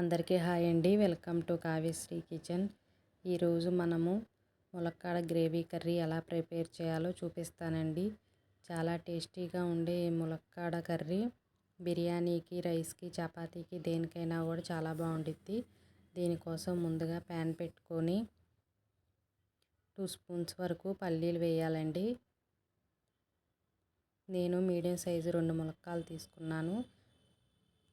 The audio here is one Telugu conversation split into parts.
అందరికీ హాయ్ అండి. Welcome to Kavyasri kitchen. ఈరోజు మనము ములక్కాడ గ్రేవీ కర్రీ ఎలా ప్రిపేర్ చేయాలో చూపిస్తానండి. చాలా టేస్టీగా ఉండే ములక్కాడ కర్రీ. బిర్యానీకి రైస్కి చపాతీకి దేనికైనా కూడా చాలా బాగుండిద్ది. దీనికోసం ముందుగా ప్యాన్ పెట్టుకొని టూ స్పూన్స్ వరకు పల్లీలు వేయాలండి. నేను మీడియం సైజు రెండు ములక్కాలు తీసుకున్నాను.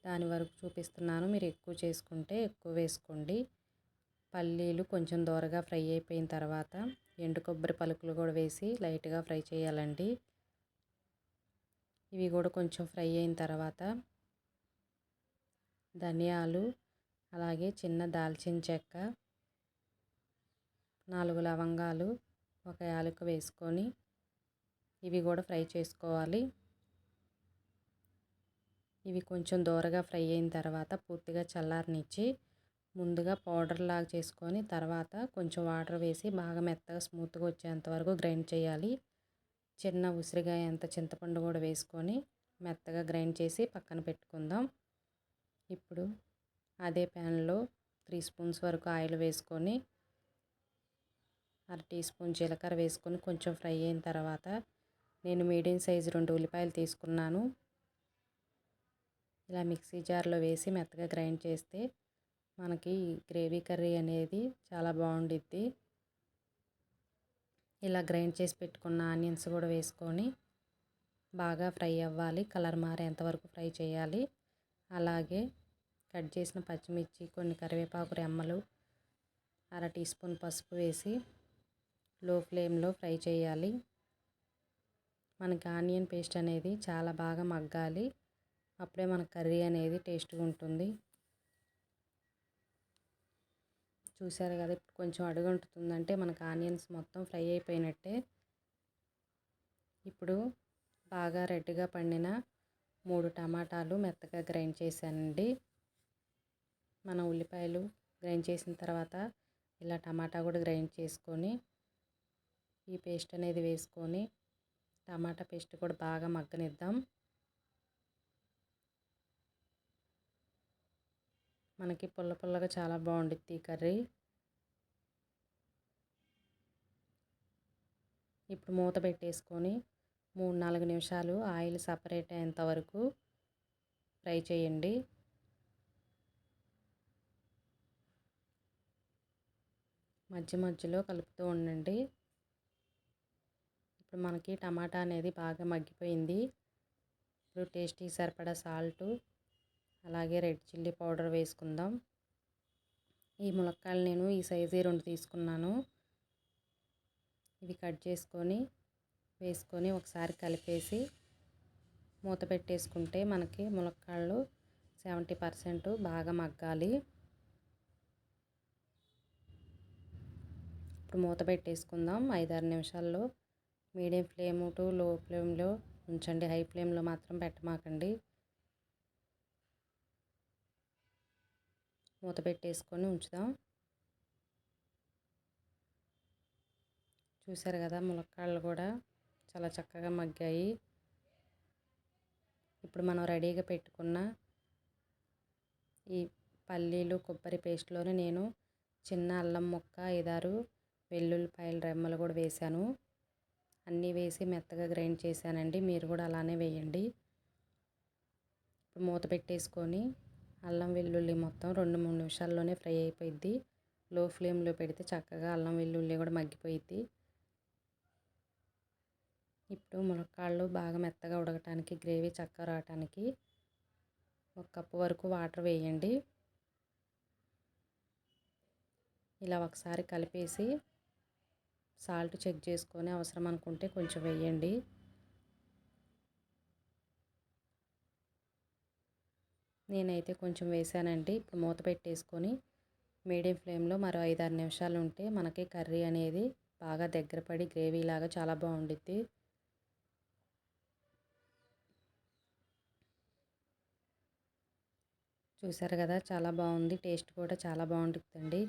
దాని వరకు చూపిస్తున్నాను. మీరు ఎక్కువ చేసుకుంటే ఎక్కువ వేసుకోండి. పల్లీలు కొంచెం దూరగా ఫ్రై అయిపోయిన తర్వాత ఎండు కొబ్బరి పలుకులు కూడా వేసి లైట్గా ఫ్రై చేయాలండి. ఇవి కూడా కొంచెం ఫ్రై అయిన తర్వాత ధనియాలు అలాగే చిన్న దాల్చిన చెక్క నాలుగు లవంగాలు ఒక యాలకు వేసుకొని ఇవి కూడా ఫ్రై చేసుకోవాలి. ఇవి కొంచెం దూరగా ఫ్రై అయిన తర్వాత పూర్తిగా చల్లారనిచ్చి ముందుగా పౌడర్ లాగా చేసుకొని తర్వాత కొంచెం వాటర్ వేసి బాగా మెత్తగా స్మూత్గా వచ్చేంత వరకు గ్రైండ్ చేయాలి. చిన్న ఉసిరిగాయ ఎంత చింతపండు కూడా వేసుకొని మెత్తగా గ్రైండ్ చేసి పక్కన పెట్టుకుందాం. ఇప్పుడు అదే ప్యాన్లో త్రీ స్పూన్స్ వరకు ఆయిల్ వేసుకొని అర టీ స్పూన్ జీలకర్ర వేసుకొని కొంచెం ఫ్రై అయిన తర్వాత నేను మీడియం సైజు రెండు ఉల్లిపాయలు తీసుకున్నాను. ఇలా మిక్సీ జార్లో వేసి మెత్తగా గ్రైండ్ చేస్తే మనకి గ్రేవీ కర్రీ అనేది చాలా బాగుండిద్ది. ఇలా గ్రైండ్ చేసి పెట్టుకున్న ఆనియన్స్ కూడా వేసుకొని బాగా ఫ్రై అవ్వాలి. కలర్ మారేంతవరకు ఫ్రై చేయాలి. అలాగే కట్ చేసిన పచ్చిమిర్చి కొన్ని కరివేపాకు రెమ్మలు అర టీ స్పూన్ పసుపు వేసి లో ఫ్లేమ్లో ఫ్రై చేయాలి. మనకి ఆనియన్ పేస్ట్ అనేది చాలా బాగా మగ్గాలి. అప్పుడే మన కర్రీ అనేది టేస్ట్గా ఉంటుంది. చూసారు కదా ఇప్పుడు కొంచెం అడుగుంటుందంటే మనకు ఆనియన్స్ మొత్తం ఫ్రై అయిపోయినట్టే. ఇప్పుడు బాగా రెడ్గా పండిన మూడు టమాటాలు మెత్తగా గ్రైండ్ చేశానండి. మన ఉల్లిపాయలు గ్రైండ్ చేసిన తర్వాత ఇలా టమాటా కూడా గ్రైండ్ చేసుకొని ఈ పేస్ట్ అనేది వేసుకొని టమాటా పేస్ట్ కూడా బాగా మగ్గనిద్దాం. మనకి పుల్ల పుల్లగా చాలా బాగుండుద్ది ఈ కర్రీ. ఇప్పుడు మూత పెట్టేసుకొని మూడు నాలుగు నిమిషాలు ఆయిల్ సపరేట్ అయ్యేంత వరకు ఫ్రై చేయండి. మధ్య మధ్యలో కలుపుతూ ఉండండి. ఇప్పుడు మనకి టమాటా అనేది బాగా మగ్గిపోయింది. ఇప్పుడు టేస్టీ సరిపడా సాల్టు అలాగే రెడ్ చిల్లీ పౌడర్ వేసుకుందాం. ఈ ములక్కాయలు నేను ఈ సైజు రెండు తీసుకున్నాను. ఇవి కట్ చేసుకొని వేసుకొని ఒకసారి కలిపేసి మూత పెట్టేసుకుంటే మనకి ములక్కాళ్ళు సెవెంటీ పర్సెంట్ బాగా మగ్గాలి. ఇప్పుడు మూత పెట్టేసుకుందాం. ఐదారు నిమిషాల్లో మీడియం ఫ్లేమ్ టు లో ఫ్లేమ్లో ఉంచండి. హై ఫ్లేమ్లో మాత్రం పెట్టమాకండి. మూత పెట్టేసుకొని ఉంచుదాం. చూసారు కదా ములక్కాళ్ళు కూడా చాలా చక్కగా మగ్గాయి. ఇప్పుడు మనం రెడీగా పెట్టుకున్న ఈ పల్లీలు కొబ్బరి పేస్ట్లోనే నేను చిన్న అల్లం ముక్క ఐదారు వెల్లుల్లిపాయల రెమ్మలు కూడా వేశాను. అన్నీ వేసి మెత్తగా గ్రైండ్ చేశానండి. మీరు కూడా అలానే వేయండి. ఇప్పుడు మూత పెట్టేసుకొని అల్లం వెల్లుల్లి మొత్తం రెండు మూడు నిమిషాల్లోనే ఫ్రై అయిపోయిద్ది. లో ఫ్లేమ్లో పెడితే చక్కగా అల్లం వెల్లుల్లి కూడా మగ్గిపోయిద్ది. ఇప్పుడు మునక్కాళ్ళు బాగా మెత్తగా ఉడకటానికి గ్రేవీ చక్కగా రావటానికి ఒక కప్పు వరకు వాటర్ వేయండి. ఇలా ఒకసారి కలిపేసి సాల్ట్ చెక్ చేసుకొని అవసరం అనుకుంటే కొంచెం వేయండి. నేనైతే కొంచెం వేసానండి. ఇప్పుడు మూత పెట్టేసుకొని మీడియం ఫ్లేమ్లో మరో ఐదారు నిమిషాలు ఉంటే మనకి కర్రీ అనేది బాగా దగ్గర పడి గ్రేవీ లాగా చాలా బాగుండిద్ది. చూసారు కదా చాలా బాగుంది. టేస్ట్ కూడా చాలా బాగుంటుందండి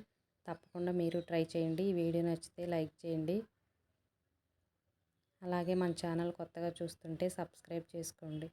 తప్పకుండా మీరు ట్రై చేయండి. ఈ వీడియో నచ్చితే లైక్ చేయండి. అలాగే మన ఛానల్ కొత్తగా చూస్తుంటే సబ్స్క్రైబ్ చేసుకోండి.